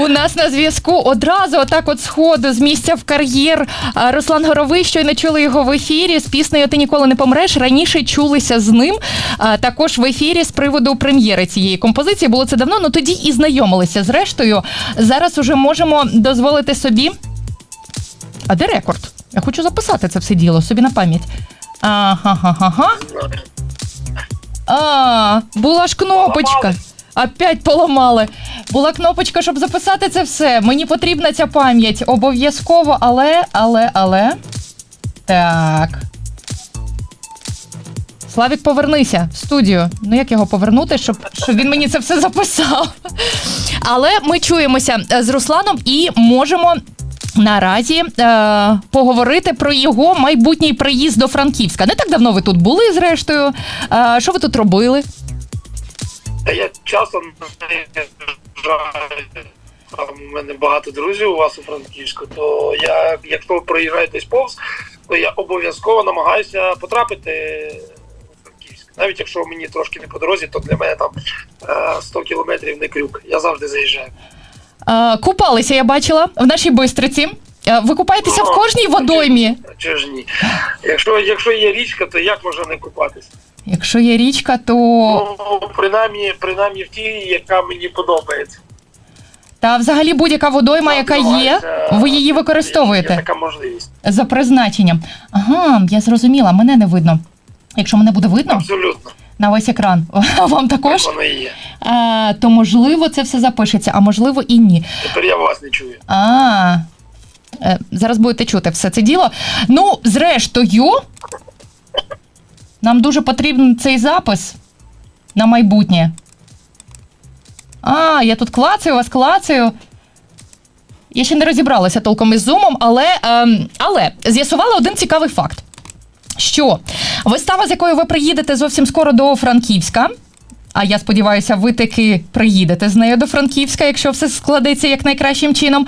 У нас на зв'язку одразу отак от сходу з місця в кар'єр Руслан Горовий. Щойно чули його в ефірі з піснею Ти ніколи не помреш. Раніше чулися з ним. Також в ефірі з приводу прем'єри цієї композиції. Було це давно, ну тоді і знайомилися. Зрештою, зараз уже можемо дозволити собі. А де рекорд? Я хочу записати це все діло собі на пам'ять. Ага-га-га-га. А, була ж кнопочка. Опять поламали. Була кнопочка, щоб записати це все. Мені потрібна ця пам'ять. Обов'язково, але, але, але. Так. Славік, повернися в студію. Ну як його повернути, щоб, щоб він мені це все записав. Але ми чуємося е, з Русланом і можемо наразі е, поговорити про його майбутній приїзд до Франківська. Не так давно ви тут були, зрештою. Е, що ви тут робили? Та я часом там у мене багато друзів у вас у Франківську, то я, якщо ви проїжджаєте десь повз, то я обов'язково намагаюся потрапити у Франківськ. Навіть якщо мені трошки не по дорозі, то для мене там е, 100 кілометрів не крюк. Я завжди заїжджаю. Е, купалися, я бачила в нашій бистриці. Е, ви купаєтеся в кожній водоймі. Чи ж ні? Якщо, якщо є річка, то як можна не купатися? Якщо є річка, то Ну, принаймні, принаймні в тій, яка мені подобається. та взагалі будь-яка водойма, яка є, ви її Є використовуєте така можливість. за призначенням. Ага, я зрозуміла, мене не видно. Якщо мене буде видно Абсолютно. на весь екран, вам також, Воно і є. е, то можливо це все запишеться, а можливо і ні. Тепер я вас не чую. А, е, зараз будете чути все це діло. Ну, зрештою, нам дуже потрібен цей запис на майбутнє. А, я тут клацаю вас, клацаю. Я ще не розібралася толком із зумом, але, ем, але з'ясувала один цікавий факт. Що вистава, з якою ви приїдете зовсім скоро до Франківська, а я сподіваюся, ви таки приїдете з нею до Франківська, якщо все складеться як найкращим чином.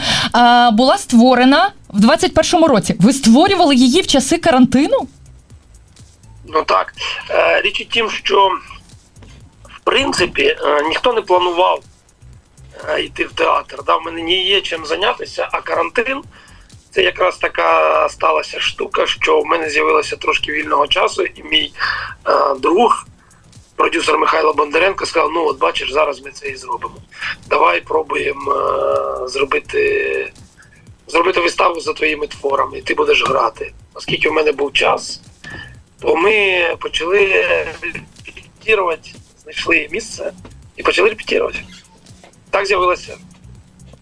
Була створена в 21-му році. Ви створювали її в часи карантину? Ну так. Е, Річ у тім, що в принципі е, ніхто не планував е, йти в театр. Да? В мене не є чим зайнятися, а карантин це якраз така сталася штука, що в мене з'явилося трошки вільного часу, і мій друг. Продюсер Михайло Бондаренко сказав: ну от бачиш, зараз ми це і зробимо. Давай пробуємо зробити, зробити виставу за твоїми творами, і ти будеш грати. Оскільки в мене був час, то ми почали репетирувати, знайшли місце і почали репетирувати. Так з'явилося.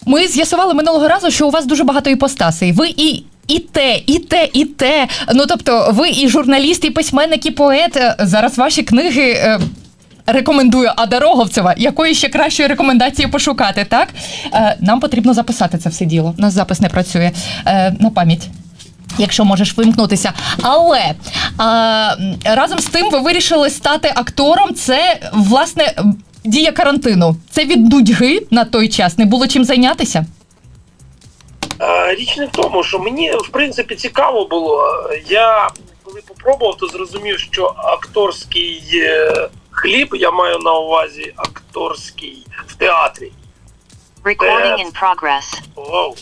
Ми з'ясували минулого разу, що у вас дуже багато іпостасей. Ви і. І те, і те, і те. Ну тобто, ви і журналіст, і письменник, і поет. Зараз ваші книги е, рекомендую Ада Роговцева. Якої ще кращої рекомендації пошукати, так? Е, нам потрібно записати це все діло. У нас запис не працює е, на пам'ять. Якщо можеш вимкнутися. Але а, разом з тим ви вирішили стати актором. Це власне дія карантину. Це від нудьги на той час не було чим зайнятися. Річ не в тому, що мені в принципі цікаво було. Я коли попробував, то зрозумів, що акторський е, хліб, я маю на увазі акторський в театрі. Recording in progress. Вау.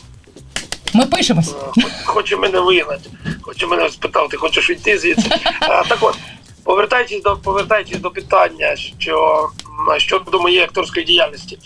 Ми пишемось. Хоче мене вигнати, хоче мене спитав, ти хочеш йти звідси. Так от, повертаючись до повертаючись до питання, що щодо моєї акторської діяльності.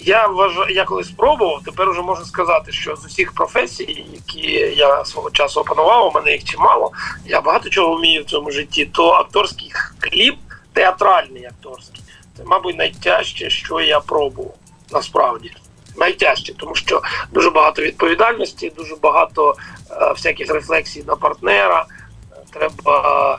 Я вважаю, я коли спробував, тепер вже можу сказати, що з усіх професій, які я свого часу опанував, у мене їх чимало. Я багато чого вмію в цьому житті. То акторський хліб, театральний акторський, це, мабуть, найтяжче, що я пробував насправді. Найтяжче, тому що дуже багато відповідальності, дуже багато е, всяких рефлексій на партнера. Треба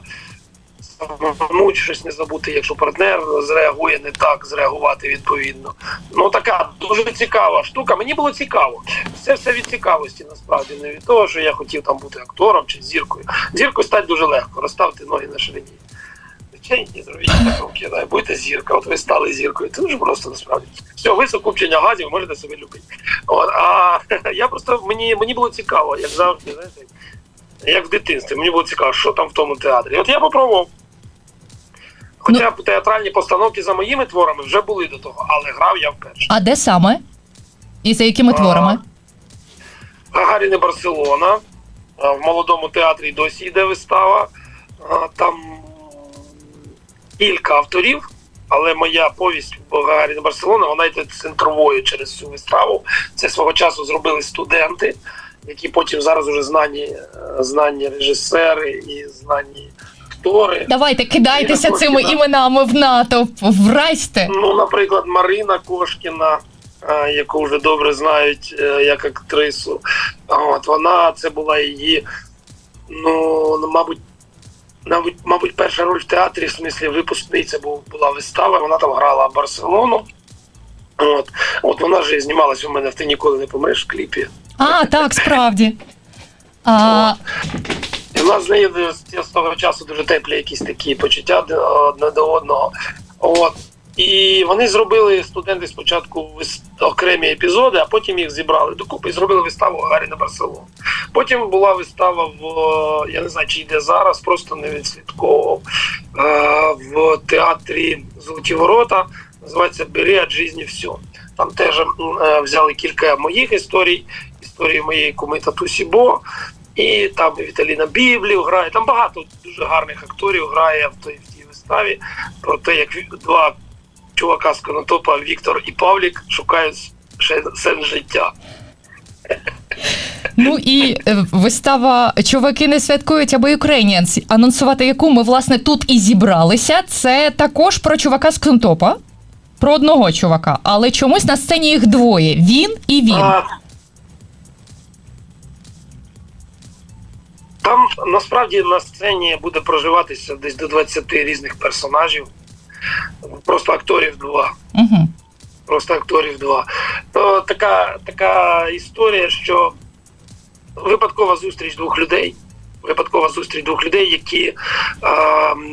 самому щось не забути, якщо партнер зреагує не так, зреагувати відповідно. Ну така дуже цікава штука. Мені було цікаво. Це все від цікавості, насправді, не від того, що я хотів там бути актором чи зіркою. Зіркою стати дуже легко, розставте ноги на ширині. Звичайні, зробіть руки, дай, будьте зірка, от ви стали зіркою. Це дуже просто насправді. Все, ви сукупчення газів, можете себе любити. От, а я просто мені, мені було цікаво, як завжди, знаєте, як в дитинстві. Мені було цікаво, що там в тому театрі. От я попробував. Хоча б театральні постановки за моїми творами вже були до того, але грав я вперше. А де саме? І за якими творами? Гагарін і Барселона. В молодому театрі досі йде вистава. А, Там кілька авторів, але моя повість Гагарін і Барселона, вона йде центровою через цю виставу. Це свого часу зробили студенти, які потім зараз уже знані, е, знані режисери і знані актори. Давайте кидайтеся цими іменами в натовп, вразьте. Ну, наприклад, Марина Кошкіна, е, яку вже добре знають е, як актрису. От вона це була її, ну, ну, мабуть. Мабуть, мабуть, перша роль в театрі, в смислі випускниця була вистава, вона там грала Барселону. От, от вона ж знімалася у мене в Ти ніколи не помреш в кліпі. А, так, справді. А, І в нас з нею з- з того часу дуже теплі якісь такі почуття до- одне до одного. От. І вони зробили студенти спочатку окремі епізоди, а потім їх зібрали докупи і зробили виставу Гаррі на Барселону. Потім була вистава в я не знаю, чи йде зараз, просто не відслідковував е, в театрі Золоті Ворота. Називається Бери від житті все. Там теж е, взяли кілька моїх історій, історії моєї куми Татусі Бо. І там Віталіна Біблів грає. Там багато дуже гарних акторів грає в той в тій виставі про те, як два чувака з Конотопа Віктор і Павлік шукають сенс життя. Ну і е, вистава Чуваки не святкують або Ukrainians, анонсувати яку ми, власне, тут і зібралися. Це також про чувака з Кнутопа. Про одного чувака, але чомусь на сцені їх двоє: він і він. А, Там насправді на сцені буде проживатися десь до 20 різних персонажів. Просто акторів два. Угу. Просто акторів два. То така, така історія, що випадкова зустріч двох людей. Випадкова зустріч двох людей, які е,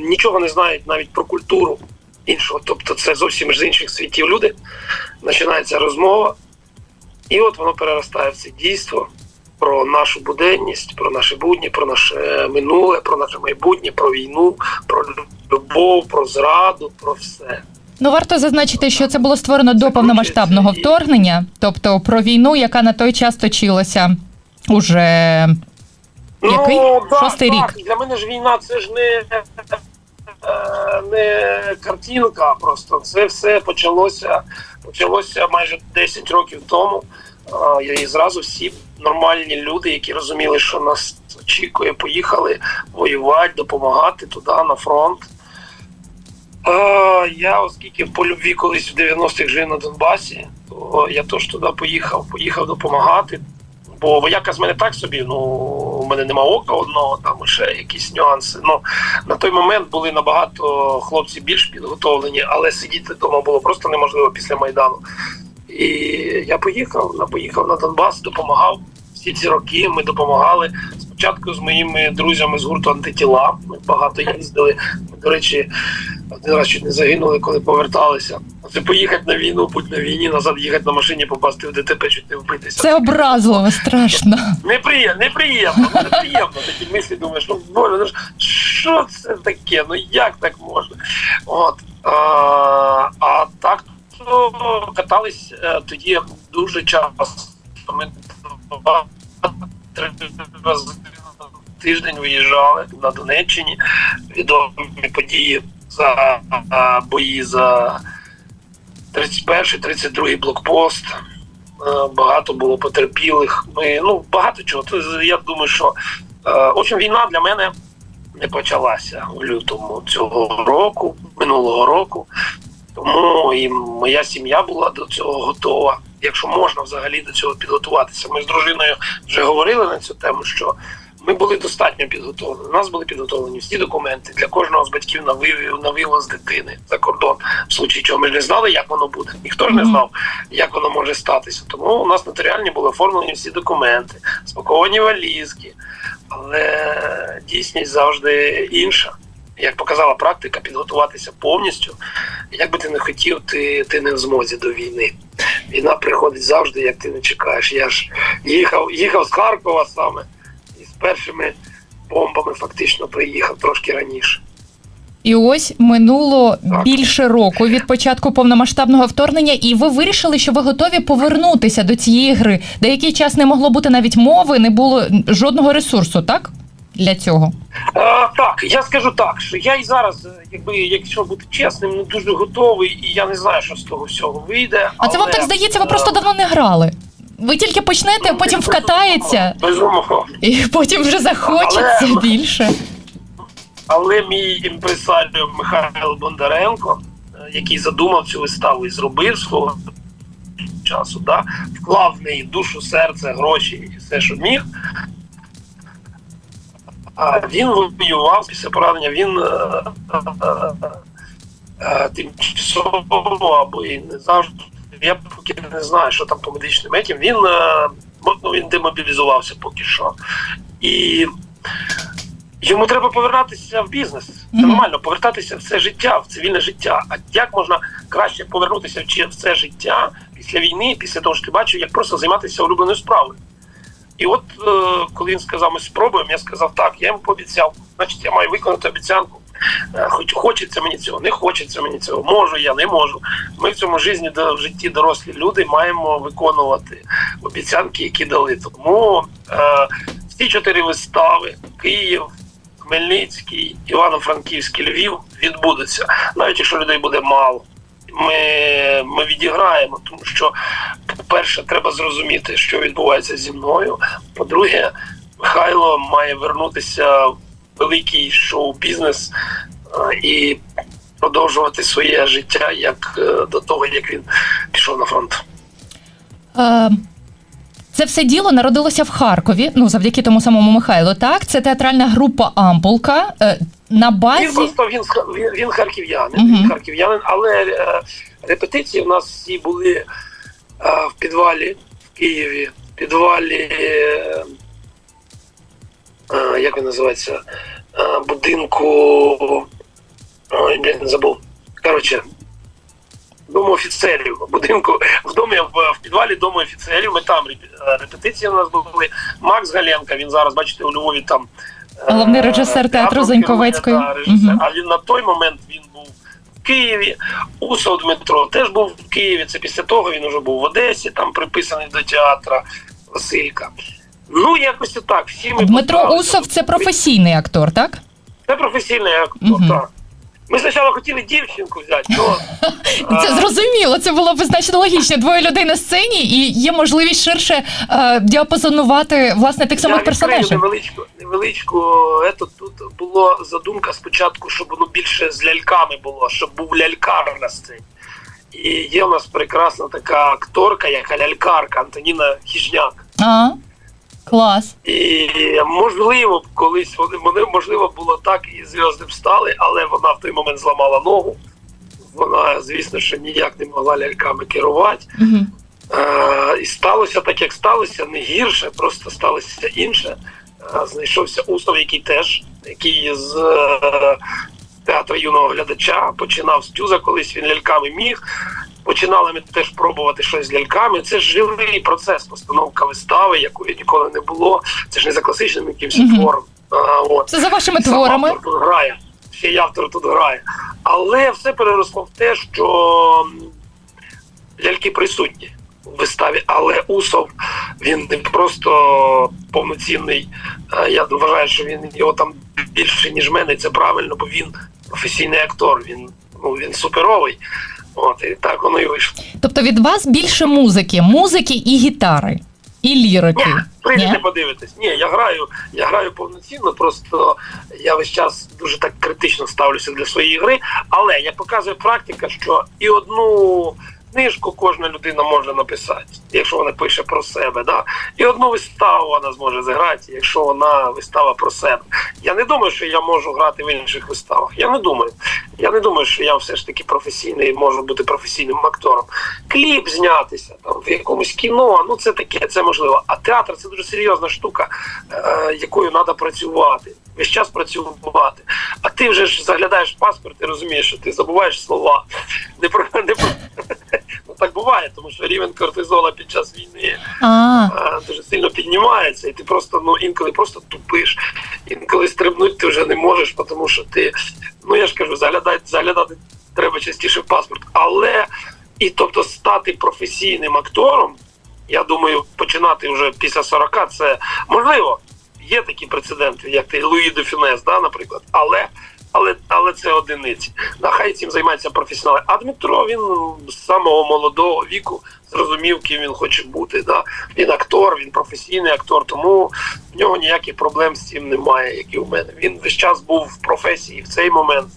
нічого не знають навіть про культуру іншого. Тобто це зовсім з інших світів люди. Починається розмова, і от воно переростає в це дійство про нашу буденність, про наші будні, про наше минуле, про наше майбутнє, про війну, про любов, про зраду, про все. Ну, варто зазначити, що це було створено до повномасштабного вторгнення, тобто про війну, яка на той час точилася уже Який? да, Шостий Ну, так. рік. Для мене ж війна це ж не, е, не картинка просто. Це все почалося, почалося майже 10 років тому. І зразу всі нормальні люди, які розуміли, що нас очікує, поїхали воювати, допомагати туди, на фронт. Я, оскільки по любві колись в 90-х жив на Донбасі, то я теж туди поїхав, поїхав допомагати. Бо вояка з мене так собі, ну у мене нема ока одного, там ще якісь нюанси. Ну на той момент були набагато хлопці більш підготовлені, але сидіти вдома було просто неможливо після майдану. І я поїхав, поїхав на Донбас, допомагав всі ці роки. Ми допомагали спочатку з моїми друзями з гурту антитіла. Ми багато їздили. Ми, до речі, один раз чуть не загинули, коли поверталися. Це поїхати на війну, будь на війні, назад їхати на машині, попасти в ДТП, чуть не вбитися. це образливо, страшно. Неприємно, неприємно, ну, неприємно. Такі мислі думаєш, ну боже, ну що це таке? Ну як так можна? От. А, а так то катались е, тоді дуже часто. Ми три тиждень виїжджали на Донеччині. Відомі події за бої за 31-32 блокпост. Е, багато було потерпілих. Ми ну багато чого. Це, Я думаю, що е, в общем, війна для мене не почалася в лютому цього року, минулого року. Тому і моя сім'я була до цього готова. Якщо можна взагалі до цього підготуватися. Ми з дружиною вже говорили на цю тему, що ми були достатньо підготовлені. У нас були підготовлені всі документи для кожного з батьків на вивів на вивоз дитини за кордон. В случаї чого ми ж не знали, як воно буде. Ніхто ж не знав, як воно може статися. Тому у нас нотаріальні були оформлені всі документи, спаковані валізки. Але дійсність завжди інша. Як показала практика, підготуватися повністю. Як би ти не хотів, ти, ти не в змозі до війни. Війна приходить завжди, як ти не чекаєш. Я ж їхав, їхав з Харкова саме і з першими бомбами фактично приїхав трошки раніше. І ось минуло Так. більше року від початку повномасштабного вторгнення, і ви вирішили, що ви готові повернутися до цієї гри. Деякий час не могло бути навіть мови, не було жодного ресурсу, так? Для цього. А, так, я скажу так, що я і зараз, е, якби якщо бути чесним, не дуже готовий, і я не знаю, що з того всього вийде. А це вам так здається, ви е, просто давно не грали. Ви тільки почнете, а потім вкатається, Безумовно. і потім вже захочеться Але- більше. Але мій імпресаріо Михайло Бондаренко, е, який задумав цю виставу і зробив свого часу, да, вклав в неї душу, серце, гроші і все, що міг. А він воював після поранення, він е, е, е, тимчасово або і не завжди. Я поки не знаю, що там по медичним етім. Він, ну, він демобілізувався поки що. І Йому треба повертатися в бізнес. Це нормально, повертатися в це життя, в цивільне життя. А як можна краще повернутися в це життя після війни, після того, що ти бачив, як просто займатися улюбленою справою? І от е, коли він сказав, ми спробуємо, я сказав, так, я йому пообіцяв, значить, я маю виконати обіцянку. Е, Хоч хочеться мені цього, не хочеться мені цього, можу я, не можу. Ми в цьому житті, в житті дорослі люди маємо виконувати обіцянки, які дали. Тому е, чотири вистави Київ, Хмельницький, Івано-Франківський, Львів відбудуться, навіть якщо людей буде мало. Ми, ми відіграємо, тому що, по-перше, треба зрозуміти, що відбувається зі мною. По-друге, Михайло має вернутися в великий шоу-бізнес е, і продовжувати своє життя як е, до того, як він пішов на фронт. Е, Це все діло народилося в Харкові, ну завдяки тому самому Михайлу. Так, це театральна група Ампулка на Він просто він, він, він харків'янин, він харків'янин, але репетиції у нас всі були в підвалі в Києві, в підвалі, е, е, як він називається, е, будинку. Ой, блін, забув. Коротше, дому офіцерів, будинку в домі в, підвалі дому офіцерів. Ми там реп- репетиції у нас були. Макс Галенка, він зараз, бачите, у Львові там. Головний режисер театру театром Заньковецької. да. Мгм. А він на той момент він був Києві. Усов Дмитро теж був в Києві. Це після того він вже був в Одесі, там приписаний до театра Василька. Ну, якось так. Всі ми Дмитро. Усов це професійний актор, так? Це професійний актор, угу. так. Ми спочатку хотіли дівчинку взяти, але Це зрозуміло. Це було б значно логічно. Двоє людей на сцені, і є можливість ширше е, діапазонувати власне тих самих Я персонажів. Невеличку, невеличку ето, тут була задумка спочатку, щоб воно більше з ляльками було, щоб був лялькар на сцені. І є у нас прекрасна така акторка, яка лялькарка Антоніна Хіжняк. А, клас. І можливо, колись вони вони можливо було так і зв'язки встали, але вона в той момент зламала ногу. Вона, звісно, що ніяк не могла ляльками керувати. Угу. Е, і сталося так, як сталося, не гірше, просто сталося інше. Е, знайшовся Усов, який теж, який з е, театру юного глядача починав з тюза, колись він ляльками міг. Починали ми теж пробувати щось з ляльками. Це ж живий процес, постановка вистави, якої ніколи не було. Це ж не за класичним якимось Мгм. твором. А, от. Це за вашими Сам творами. автор тут грає. Ще й автор тут грає. Але все переросло в те, що ляльки присутні в виставі, але Усов він не просто повноцінний. е, Я вважаю, що він його там більше, ніж мене, це правильно, бо він професійний актор, він, ну, він суперовий. От, і так воно і вийшло. Тобто від вас більше музики, музики і гітари, і лірики. Ні, прийдете подивитись. Ні, я граю, я граю повноцінно, просто я весь час дуже так критично ставлюся для своєї гри. Але я показую практика, що і одну книжку кожна людина може написати, якщо вона пише про себе. Да? І одну виставу вона зможе зіграти, якщо вона вистава про себе. Я не думаю, що я можу грати в інших виставах. Я не думаю. Я не думаю, що я все ж таки професійний, можу бути професійним актором. Кліп знятися там в якомусь кіно, ну це таке, це можливо. А театр це дуже серйозна штука, е, якою треба працювати. Весь час працювати. А ти вже ж заглядаєш в паспорт і розумієш, що ти забуваєш слова. Не про не про так буває, тому що рівень кортизола під час війни А, а, дуже сильно піднімається, і ти просто ну інколи просто тупиш. Інколи стрибнути ти вже не можеш, тому що ти Ну я ж кажу, заглядати, заглядати треба частіше в паспорт. Але і тобто стати професійним актором, я думаю, починати вже після 40 це можливо. Є такі прецеденти, як ти Луї де Фінес, да, наприклад. Але, але, але це одиниці. Нехай цим займаються професіонали. А Дмитро він з самого молодого віку зрозумів, ким він хоче бути. Да. Він актор, він професійний актор, тому в нього ніяких проблем з цим немає, як і у мене. Він весь час був в професії в цей момент,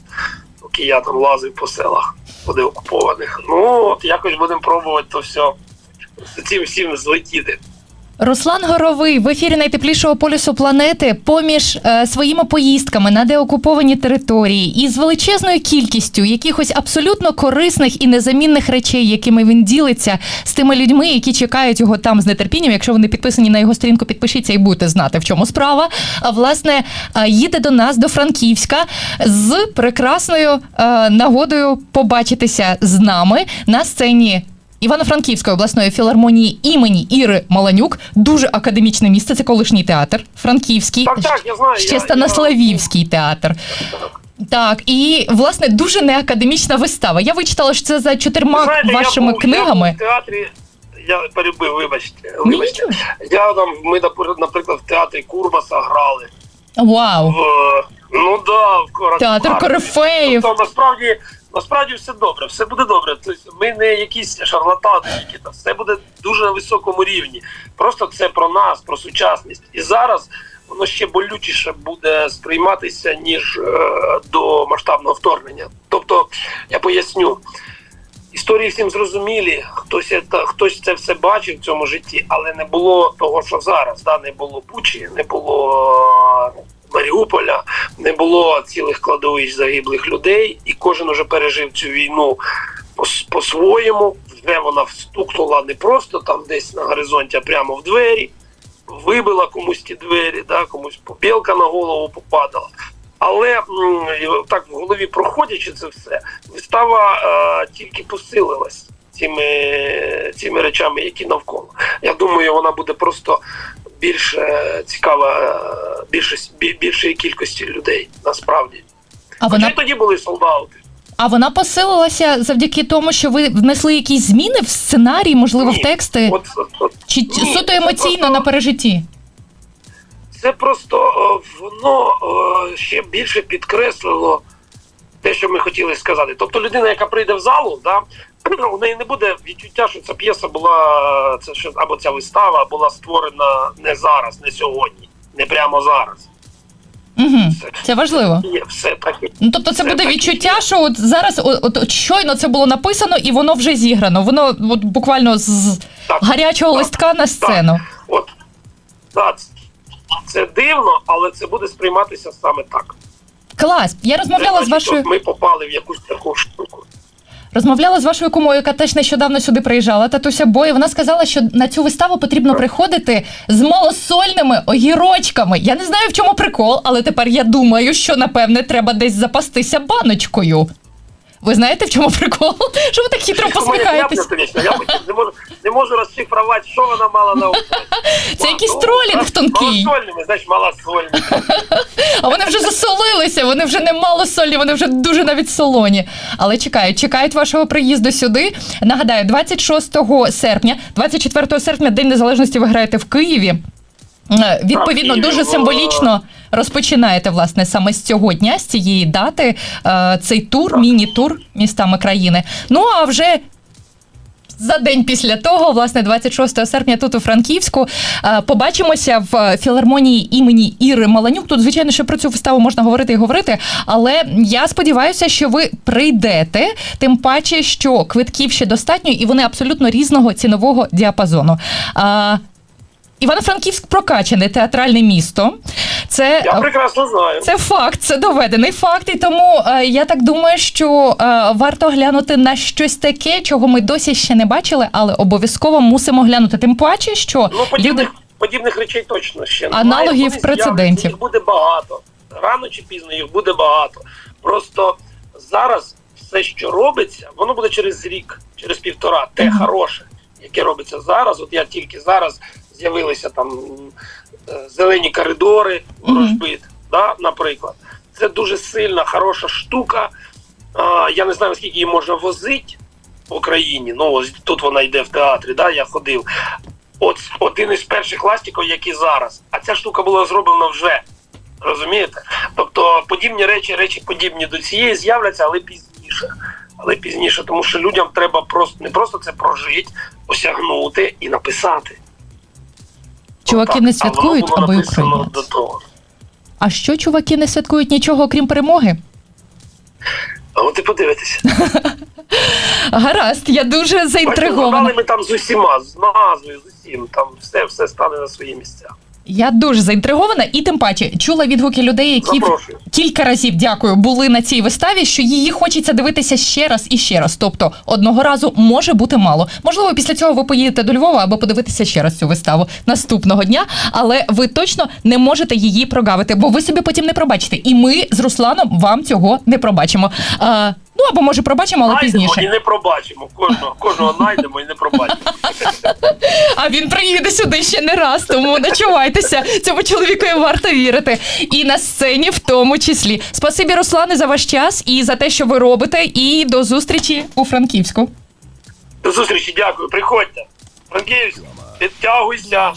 поки я там лазив по селах, по деокупованих. Ну от якось будемо пробувати то все з цим всім злетіти. Руслан Горовий в ефірі найтеплішого полюсу планети поміж е, своїми поїздками на деокуповані території і з величезною кількістю якихось абсолютно корисних і незамінних речей, якими він ділиться з тими людьми, які чекають його там з нетерпінням. Якщо вони підписані на його сторінку, підпишіться і будете знати, в чому справа. А власне е, їде до нас до Франківська з прекрасною е, нагодою побачитися з нами на сцені. Івано-Франківської обласної філармонії імені Іри Маланюк. Дуже академічне місце. Це колишній театр Франківський. Так, так, я знаю. Ще я- Станославівський театр. Так, і власне дуже неакадемічна вистава. Я вичитала, що це за чотирма Знаєте, вашими я був, книгами. Я був в театрі. Я перебив, вибачте. вибачте. Я там, ми, напр- наприклад, в театрі Курбаса грали. Вау! В, ну да, в Театр Корифеїв. Тобто, насправді, насправді все добре, все буде добре. Тобто, ми не якісь шарлатани, які там, все буде дуже на високому рівні. Просто це про нас, про сучасність. І зараз воно ще болючіше буде сприйматися, ніж е, до масштабного вторгнення. Тобто, я поясню. Історії всім зрозумілі, хтось це, хтось це все бачив в цьому житті, але не було того, що зараз. Да? Не було Бучі, не було Маріуполя, не було цілих кладовищ загиблих людей, і кожен уже пережив цю війну по- по-своєму. Вже вона встукнула не просто там десь на горизонті, а прямо в двері, вибила комусь ті двері, да? комусь попілка на голову попадала. Але так в голові проходячи це все, вистава е, тільки посилилась цими, цими речами, які навколо. Я думаю, вона буде просто більш е, цікава е, більше, бі- більшої кількості людей насправді. А Хоча вона й тоді були солдати. а вона посилилася завдяки тому, що ви внесли якісь зміни в сценарій, можливо, в тексти, От, от, от, чи ні, суто емоційно просто- на пережитті. це просто е, воно е, ще більше підкреслило те, що ми хотіли сказати. Тобто людина, яка прийде в залу, да, у неї не буде відчуття, що ця п'єса була це що або ця вистава була створена не зараз, не сьогодні, не прямо зараз. Угу. Це важливо. Є все таки. Ну, тобто це Це буде так відчуття, є. що от зараз от, от, от щойно це було написано і воно вже зіграно. Воно от буквально з Так, гарячого так, листка на сцену. От да, це- це дивно, але це буде сприйматися саме так. Клас. Я розмовляла Це з вашою ми попали в якусь таку штуку. Розмовляла з вашою кумою, яка теж нещодавно сюди приїжджала. Татуся Бой. Вона сказала, що на цю виставу потрібно приходити з малосольними огірочками. Я не знаю, в чому прикол, але тепер я думаю, що напевне треба десь запастися баночкою. Ви знаєте, в чому прикол? Що ви так хитро посміхаєтесь? Я, не можу, не можу розшифрувати, що вона мала на увазі. Це якийсь Ну, тролінг тонкий. Малосольними, значить малосольними. А вони вже засолилися, вони вже не мало солі, вони вже дуже навіть солоні. Але чекають, чекають вашого приїзду сюди. Нагадаю, 26 серпня, 24 серпня, День Незалежності ви граєте в Києві. Е, Відповідно, дуже символічно розпочинаєте власне саме з цього дня, з цієї дати, е, цей тур, міні-тур містами країни. Ну а вже за день після того, власне, 26 серпня, тут у Франківську, е, побачимося в філармонії імені Іри Маланюк. Тут, звичайно, що про цю виставу можна говорити і говорити, але я сподіваюся, що ви прийдете, тим паче, що квитків ще достатньо, і вони абсолютно різного цінового діапазону. Івано-Франківськ прокачане театральне місто. Це Я прекрасно знаю. це факт, це доведений факт. І тому е, я так думаю, що е, варто глянути на щось таке, чого ми досі ще не бачили, але обов'язково мусимо глянути. Тим паче, що Ну, подібних, люди подібних речей точно ще немає. Аналогів, Вони прецедентів. Їх буде багато. Рано чи пізно їх буде багато. Просто зараз все, що робиться, воно буде через рік, через півтора. Те Мгм. хороше, яке робиться зараз. От я тільки зараз з'явилися там е, зелені коридори, ворожбит, да, наприклад. це дуже сильна, хороша штука. А, я не знаю, наскільки її можна возити в Україні. Ну, ось тут вона йде в театрі, да, я ходив. От один із перших ластиків, які зараз. А ця штука була зроблена вже. Розумієте? Тобто подібні речі, речі подібні до цієї з'являться, але пізніше. Але пізніше, тому що людям треба просто не просто це прожити, осягнути і написати. Чуваки не святкують, аби того. А що чуваки не святкують нічого, окрім перемоги? А от і подивитися. Гаразд, я дуже заінтригована. ми там з усіма, з назвою, з усім. Там все, все стане на свої місця. Я дуже заінтригована, і тим паче чула відгуки людей, які Запрошую. кілька разів дякую були на цій виставі, що її хочеться дивитися ще раз і ще раз. Тобто одного разу може бути мало. Можливо, після цього ви поїдете до Львова або подивитися ще раз цю виставу наступного дня, але ви точно не можете її прогавити, бо ви собі потім не пробачите. І ми з Русланом вам цього не пробачимо. А, ну або може пробачимо, але Найдемо пізніше. і не пробачимо. Кожного, кожного знайдемо і не пробачимо. А він приїде сюди ще не раз, тому начувайтеся. Цьому чоловікові варто вірити. І на сцені в тому числі. Спасибі, Руслане, за ваш час і за те, що ви робите. І до зустрічі у Франківську. До зустрічі, дякую. Приходьте. Франківськ, підтягуйся.